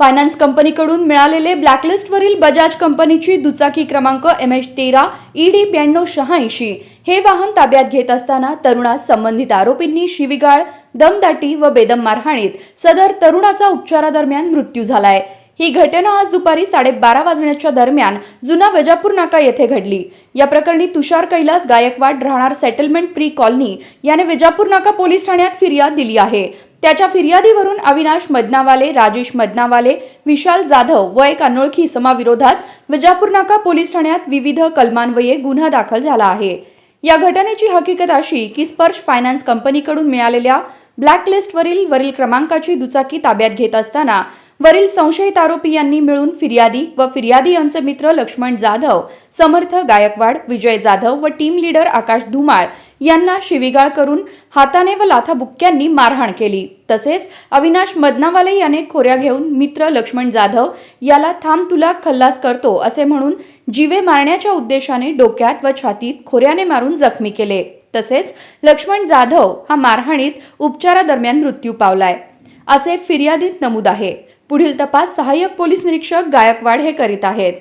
Finance कंपनीकडून मिळालेले ब्लॅकलिस्टवरील बजाज कंपनीची दुचाकी क्रमांक एम एच तेरा ईडी ब्याण्णव शहाऐंशी. हे वाहन ताब्यात घेत असताना तरुणास संबंधित आरोपींनी शिवीगाळ दमदाटी व बेदम मारहाणीत सदर तरुणाचा उपचारादरम्यान मृत्यू झालाय. ही घटना आज दुपारी साडेबारा वाजण्याच्या दरम्यान जुना वजापूर नाका येथे घडली. या प्रकरणी तुषार कैलास गायकवाड राहणार सेटलमेंट प्री कॉलनी याने विजापूर नाका पोलीस ठाण्यात फिर्याद दिली आहे. त्याच्या फिर्यादीवरून अविनाश मदनावाले राजेश मदनावाले विशाल जाधव व एक अनोळखी समाविरोधात विजापूर नाका पोलीस ठाण्यात विविध कलमान्वये गुन्हा दाखल झाला आहे. या घटनेची हकीकत अशी की स्पर्श फायनान्स कंपनीकडून मिळालेल्या ब्लॅकलिस्टवरील वरील क्रमांकाची दुचाकी ताब्यात घेत असताना वरील संशयित आरोपी यांनी मिळून फिर्यादी व फिर्यादी यांचे मित्र लक्ष्मण जाधव समर्थ गायकवाड विजय जाधव व टीम लीडर आकाश धुमाळ यांना शिवीगाळ करून हाताने व लाथाबुक्क्यांनी मारहाण केली. तसेच अविनाश मदनावाले याने खोऱ्या घेऊन मित्र लक्ष्मण जाधव याला थांब तुला खल्लास करतो असे म्हणून जीवे मारण्याच्या उद्देशाने डोक्यात व छातीत खोऱ्याने मारून जखमी केले. तसेच लक्ष्मण जाधव हा मारहाणीत उपचारादरम्यान मृत्यू पावलाय. असे फिर्यादीत नमूद आहे. पुढील तपास सहाय्यक पोलीस निरीक्षक गायकवाड हे करीत आहेत.